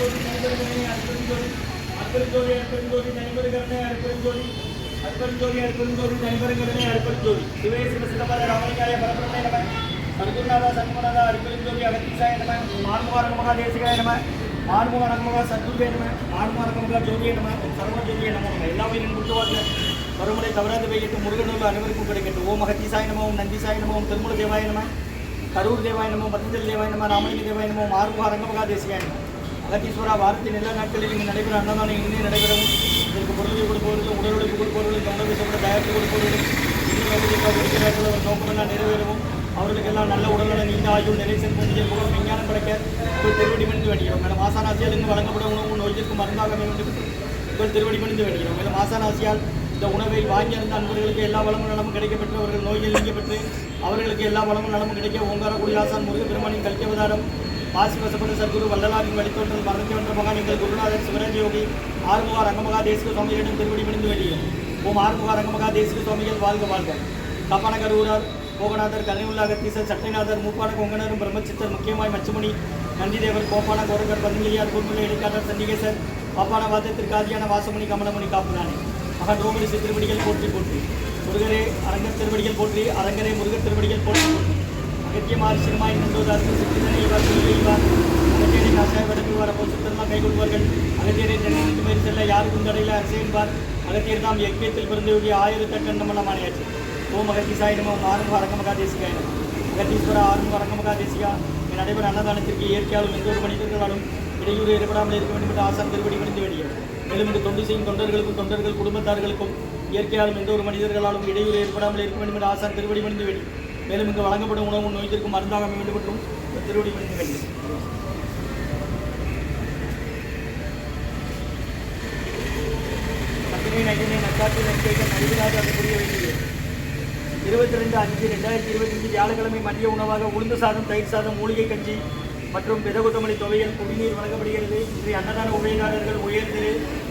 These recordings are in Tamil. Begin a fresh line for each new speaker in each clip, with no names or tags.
அற்பெருஞ்சோதி தனிபெருங்கருணை அற்பெருஞ்சோதி அற்பெருஞ்சோதி அற்பெருஞ்சோதி தனிபெருங்கருணை அற்பெருஞ்சோதி அற்பெருஞ்சோதி அற்பெருஞ்சோதி தனிபெருங்கருணை அற்பெருஞ்சோதி சிவே சிவ சிதம்பர ராமலிங்காய பரபிரமே நம சர்க்குருநாதா சண்முகநாதா அற்பெருஞ்சோதி அகத்தீசாய நம மான்முக ரங்கமகா தேசிகாய நம மான்முக ரங்கமகா சத்குருவே நம மான்முக ரங்கமகா ஜோதியே நம சரவண ஜோதியே நம நம்ம எல்லா உயிரின் முட்டுவாங்க மறுமுறை தவறாது வைக்கட்டும் முருகனூர் அனைவருக்கும் கிடைக்கட்டும் ஓம் அகத்தீசாய நம ஓம் நந்திசாய நம ஓம் திருமூல தேவாய நம கரூர் தேவாய நம பத்தஞ்சலி தேவாய நம ராமலிங்க தேவாய நம மாறுமுக ரங்கமகா தேசிகாய நம அகத்தீஸ்வரா வாரத்தின் எல்லா நாட்களிலும் இங்கு நடைபெற அன்னதானம் இன்னும் நடைபெறவும் இதற்கு பொருளை கொடுப்பவர்களும் உடல் உழைப்பு கொடுப்பவர்களும் தொண்டை சொல்ல தயாரித்து கொடுப்பவர்களும் இருக்கிறார்கள் ஒரு நோக்கமெல்லாம் நிறைவேறவும் அவர்களுக்கெல்லாம் நல்ல உடல்நலம் நீண்ட ஆயுள் நிலை செல்வம் நிஜ விஞ்ஞானம் கிடைக்க உங்கள் திருவடி மணிந்து வேண்டுகிறோம். மேலும் மாசானாசியால் இங்கு வழங்கப்படும் உணவு நோய்க்கு மருந்தாக வேண்டும். உங்கள் திருவடி பணிந்து வேண்டுகிறோம். மேலும் மாசானாசியால் இந்த உணவை வாங்கி இருந்த அன்பர்களுக்கு எல்லா வளமும் நலமும் கிடைக்கப்பட்டு அவர்கள் நோய்கள் நீக்கப்பெற்று அவர்களுக்கு எல்லா வளமும் நலமும் கிடைக்க ஓங்கார குடியாசான் முருகப்பெருமானின் கல்கவதாரம் பாசி வசப்பட்ட சத்குரு வள்ளலாரின் வழித்தோன்றல் மறந்து வந்த மகான் எங்கள் குருநாதர் சிவராஜ் யோகி ஆறுமுக ரங்கமகா தேசிக சுவாமிகளிடம் திருவடி மணிந்து வெளியும் ஓம் ஆறுமுகா ரங்கமகா தேசிக சுவாமிகள் வாழ்க வாழ்க கப்பனகர் ஊரார் கோகநாதர் கருணையுள்ள அகத்தீசர் சட்டைநாதர் மூப்பான கொங்கனரும் பிரம்மச்சித்தர் முக்கியமாய் மச்சுமணி நந்திதேவர் கோப்பான கோரகர் பதுங்கிலியார் கூர்முள்ள இடைக்காட்டர் சண்டிகேசர் பாப்பான வாதத்திற்கு ஆதியான வாசமணி கமலமணி காப்புதானே மகன் ரோமணி திருவடிகள் போற்றி போற்றி முருகரே அரங்கர் திருவடிகள் போற்றி அரங்கரே முருகர் திருவடிகள் போற்றி போற்றி அகத்தியமார் சிறுமாய் நந்தோதாசன் சித்திரனை இவார் சொல்லி இவார் அகத்தியரை காசாய் வடக்குவார் அப்போ சுத்தமாக கைகொள்வார்கள் அகத்தியரை தென்னை மேறி செல்ல யாருக்கும் தடையில் அரசு என்பார். அகத்தியர் தாம் எக்கியத்தில் பிறந்தவருடைய ஆயிரத்தெட்டு நம்ம மாணியாச்சு ஓம் அகத்தீசாய நம ஆறுமுக அரங்கமகா தேசிகாய அகத்தீஸ்வர ஆறுமுக அரங்கமகா தேசிகா என் நடைபெற அன்னதானத்திற்கு இயற்கையாலும் எந்த ஒரு மனிதர்களாலும் இடையூறு ஏற்படாமல் இருக்க வேண்டும் என்று ஆசான் திருவடி மணிந்து வேண்டியது. மேலும் இங்கு தொண்டு செய்யும் தொண்டர்களுக்கும் தொண்டர்கள் குடும்பத்தார்களுக்கும் இயற்கையாலும் எந்த ஒரு மனிதர்களாலும் இடையூறு ஏற்படாமல் இருக்க வேண்டும் என்று ஆசான் திருவடி மணிந்து வேண்டி. மேலும் இங்கு வழங்கப்படும் உணவு நோய்த்திற்கும் மருந்தாக அமைய வேண்டும் என்றும் திருவடி மணிந்து வேண்டியது நந்தினி நகினி நக்காத்தி நம்பிக்கை நடிகராக அது புரிய வேண்டியது இருபத்தி ரெண்டு அஞ்சு ரெண்டாயிரத்தி இருபத்தஞ்சு வியாழக்கிழமை மதிய உணவாக உளுந்து சாதம் தயிர் சாதம் மூலிகை கஞ்சி மற்றும் விதகுத்தமணி துவையல் குடிநீர் வழங்கப்படுகிறது. இன்றைய அன்னதான உபயதாரர்கள் உயர்ந்து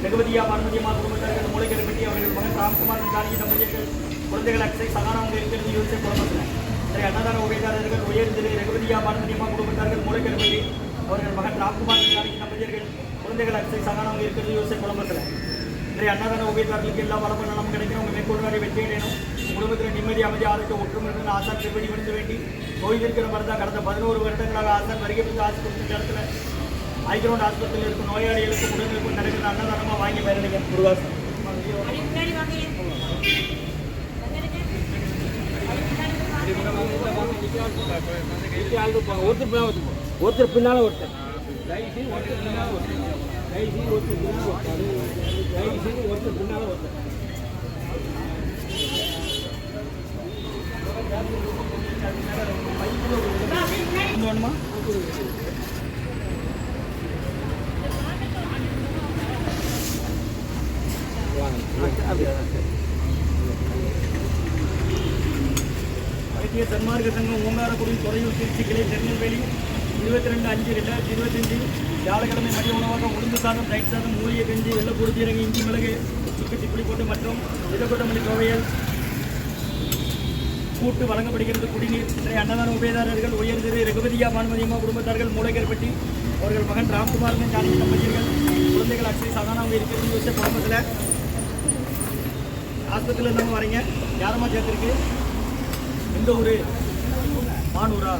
ரகுபதியா பார்வதியம்மா குடும்பத்தார்கள் மூளைக்கருப்பட்டி அவர்கள் மகன் ராம்குமார் ஜானகி தம்பதியர்கள் குழந்தைகள் அக்சை சகானவங்க இருக்கிறது யோசிச்ச குழம்பத்தில் இன்றைய அன்னதான உபயதாரர்கள் உயர்திரு ரகுபதியா பார்வதியம்மா குடும்பத்தார்கள் மூளைக்கருப்பட்டி அவர்கள் மகன் ராம்குமார் ஜானகி தம்பதியர்கள் குழந்தைகள் அக்ஷை சகானவங்க இருக்கிறது யோசிச்ச குடும்பத்தில் இன்றைய அன்னதான உபயதாரர்களுக்கு எல்லா வளமும் நலம் கிடைக்கணும். உங்கள் மேற்கொள்வாரை வெற்றி அடையணும். குடும்பத்தில் நிம்மதி அமைதி ஆரோக்கிய ஒற்றுமை இருந்து ஆசான் திருப்பதி விழுந்து வேண்டி நோய் இருக்கிற மருந்தா கடந்த பதினோரு வருடங்களாக ஆசார் வருகை புரிந்து ஆஸ்பத்திரி இடத்துல ஐக்கிரவுண்ட் ஆஸ்பத்திரியில் இருக்கும் நோயாளிகளுக்கும் உடல்களுக்கும் நடக்கிற அன்னதானமாக வாங்கி பயனடைங்க முருகாசன்
ஒருத்தர் பின்னால ஒருத்தர் ஒருத்தர் பின்னால ஒருத்தர் ஒருத்தர் பின்னால ஒருத்தர் ஒருத்தர் பின்னால ஒருத்தர்
இங்க வேணுமா வைத்திய சன்மார்க்க சங்கம் ஓங்காரக்குடி துறையூர் திருச்சி கிளை திருநெல்வேலி இருபத்தி ரெண்டு அஞ்சு ரெண்டாயிரத்தி இருபத்தஞ்சு. வியாழக்கிழமை மதிய உணவாக உளுந்து சாதம் தயிர் சாதம் மூலிகை கஞ்சி வெள்ளப்பூடு சீரகம் இஞ்சி மிளகு சுக்கு சிப்பிளி போட்டு மற்றும் விதக்கொட்டமல்லி கோவையல் கூட்டு வழங்கப்படுகிறது குடிநீர். இன்றைய அன்னதான உபயதாரர்கள் உயர்ந்தது ரகுபதியா பானுமதியம்மா குடும்பத்தார்கள் மூளைக்கற்பட்டி. அவர்கள் மகன் ராம்குமார் ஜானகி தம்பதியர்கள் குழந்தைகள் அக்ஷய் சாதாரணமாக இருக்கிறது. யோசிச்ச குடும்பத்தில் ஆஸ்பத்திரியில் இருந்தவங்க வரீங்க. யாரம்மா சேர்த்துருக்கு எந்த ஊர் மானூரா.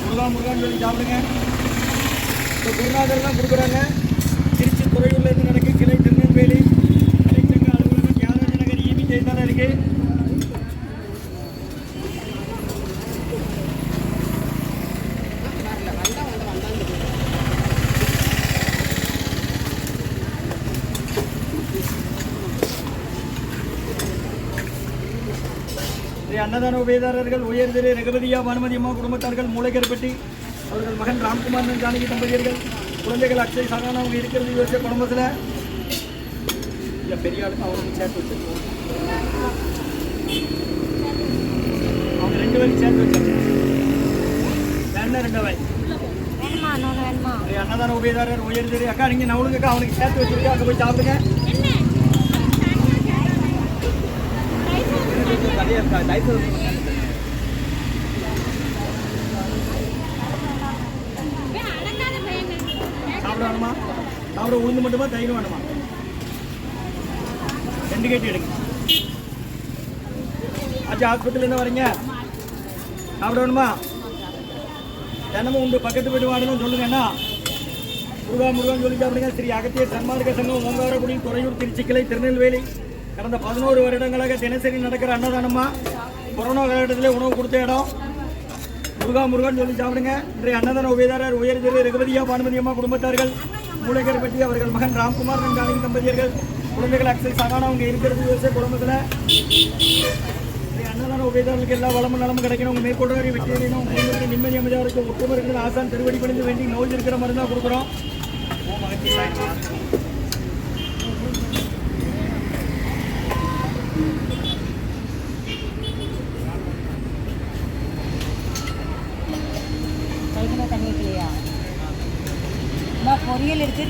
முருகா முருகான்னு சொல்லி சாப்பிடுங்க. இப்போ குருநாதர்லாம் கொடுக்குறாங்க. திருச்சி துறையூர்லேருந்து நடக்க கிளை திருநெல்வேலி கலைச்சங்க அலுவலகம் தியாகராஜ நகர் ஈபி தானே இருக்குது ஸ்ரீ அன்னதான உபயதாரர்கள் உயர்திரு ரகுபதியா பானுமதி அம்மா குடும்பத்தார்கள் மூளைக்கருப்பட்டி அவர்கள் மகன் ராம்குமார் ஜானகி தம்பதியர்கள் குழந்தைகள் அக்ஷய் சகானா அவங்க இருக்கிறது யோசிச்ச குடும்பத்தில். இல்லை பெரிய ஆளுக்கு அவங்களுக்கு சேர்த்து வச்சிருக்கோம். அவங்க ரெண்டு பேரும் சேர்த்து வச்சிருக்கோம். வேணா ரெண்டு வாய் அன்னதான உபயதாரர் உயர்திரு அக்கா நீங்கள் நவளுங்கக்கா அவனுக்கு சேர்த்து வச்சிருக்கேன் அங்கே போய் சாப்பிடுங்க. நிறைய இருக்கா? லைசன்ஸ் அப்புறம் உளுந்து மட்டுமா தயிர் வேணுமா? ரெண்டு கேட்டு எடுங்க. ஆச்சு ஹாஸ்பிட்டல்லேருந்து வரீங்க? சாப்பிட வேணுமா தினமும் உண்டு. பக்கத்து வீட்டு வாடணும் சொல்லுங்க என்ன? முருகா முருகன் சொல்லி சாப்பிடுங்க. ஸ்ரீ அகத்திய சன்மார்க்க சங்கம் ஓங்காரக்குடி துறையூர் திருச்சிக்கிளை திருநெல்வேலி. கடந்த பதினோரு வருடங்களாக தினசரி நடக்கிற அன்னதானமா? கொரோனா காலகட்டத்திலே உணவு கொடுத்த இடம். முருகா முருகன் சொல்லி சாப்பிடுங்க. இன்றைய அன்னதான உபயதாரர் உயர்திரு ரகுபதியா பானுமதியம்மா குடும்பத்தார்கள் மூலகர் பற்றி அவர்கள் மகன் ராம்குமார் ஜானகி தம்பதியர்கள் குழந்தைகள் அக்சல் சகானா அவங்க இருக்கிறது விவசாய குடும்பத்தில். அன்னதான உபயதாரர்களுக்கு எல்லா வளமும் நலமும் கிடைக்கணும். உங்கள் மேற்கொள்வாரி வெற்றி அடையணும். உங்கள் நிம்மதி அமைதியாக இருக்கும் ஒற்றுமை இருக்கிற ஆசான் திருவடி பணிந்து வேண்டி நோய் இருக்கிற தான் கொடுக்குறோம்.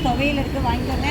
பொரியல் இருக்குது துவையல் இருக்குது வாங்கிக்கோங்க